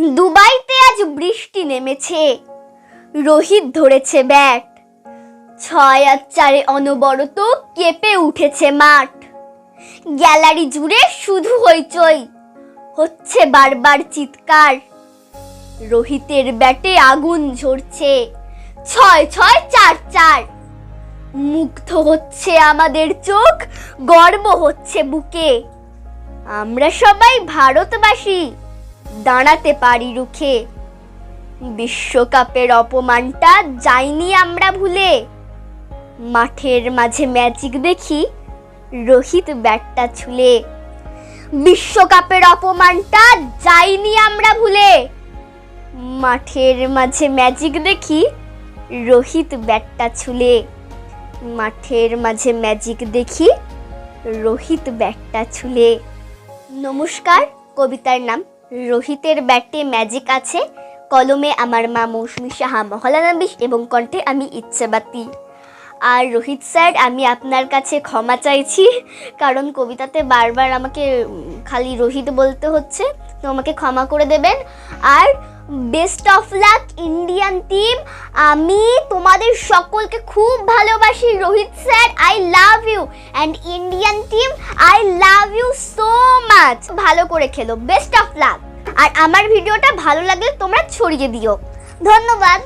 দুবাইতে আজ বৃষ্টি নেমেছে। রোহিত ধরেছে ব্যাট। ছয় আর চারে অনবরত কেঁপে উঠেছে মাঠ। গ্যালারি জুড়ে শুধু হইচই। হচ্ছে বারবার চিৎকার। রোহিতের ব্যাটে আগুন ঝরছে। ছয় ছয়, চার চার। মুগ্ধ হচ্ছে আমাদের চোখ, গর্ব হচ্ছে বুকে। আমরা সবাই ভারতবাসী। দাঁড়াতে পারি রুখে। বিশ্বকাপের অপমানটা যাইনি আমরা ভুলে। মাঠের মাঝে ম্যাজিক দেখি, রোহিত ব্যাটটা ছুলে। বিশ্বকাপের অপমানটা যাইনি আমরা ভুলে। মাঠের মাঝে ম্যাজিক দেখি, রোহিত ব্যাটটা ছুলে। মাঠের মাঝে ম্যাজিক দেখি, রোহিত ব্যাটটা ছুলে। নমস্কার, কবিতার নাম রোহিতের ব্যাটে ম্যাজিক আছে। কলমে আমার মা মৌসুমি সাহা মহলানাবিশ এবং কণ্ঠে আমি ইচ্ছেবাতি। আর রোহিত স্যার, আমি আপনার কাছে ক্ষমা চাইছি, কারণ কবিতাতে বারবার আমাকে খালি রোহিত বলতে হচ্ছে, তো আমাকে ক্ষমা করে দেবেন। আর best of luck Indian team আমি তোমাদের সকলকে খুব ভালোবাসি, Rohit sir I love you and Indian team I love you so much ভালো করে খেলো বেস্ট অফ লাক আর আমার ভিডিওটা ভালো লাগলে তোমরা ছড়িয়ে দিও। ধন্যবাদ।